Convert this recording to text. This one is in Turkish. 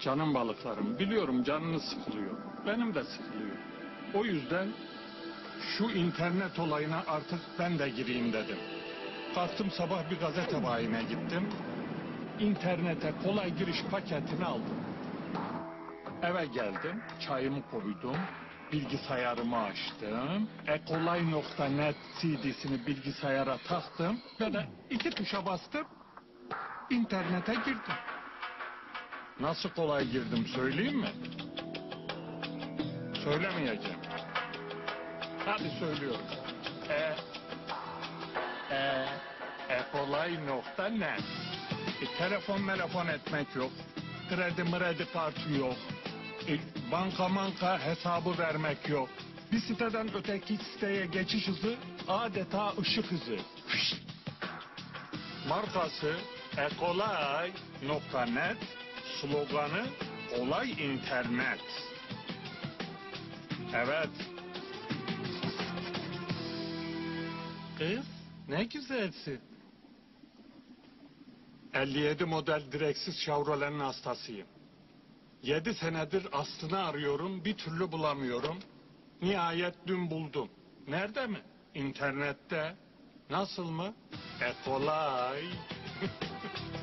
Canım balıklarım, biliyorum canınız sıkılıyor. Benim de sıkılıyor. O yüzden şu internet olayına artık ben de gireyim dedim. Kalktım sabah bir gazete bayine gittim. İnternete kolay giriş paketini aldım. Eve geldim, çayımı koydum, bilgisayarımı açtım. Ekolay.net CD'sini bilgisayara taktım ve de iki tuşa bastım. İnternete girdim. Nasıl kolay girdim söyleyeyim mi? Söylemeyeceğim. Hadi söylüyorum. E, e, ekolay.net e, Telefon telefon etmek yok. Kredi mredi kartı yok. E, banka manka hesabı vermek yok. Bir siteden öteki siteye geçiş hızı adeta ışık hızı. Fışt. Markası ekolay.net sloganı olay internet. Evet. Kız ne güzelsin. 57 model direksiz Chevrolet'in hastasıyım. 7 senedir aslını arıyorum, bir türlü bulamıyorum. Nihayet dün buldum. Nerede mi? İnternette. Nasıl mı? E kolay.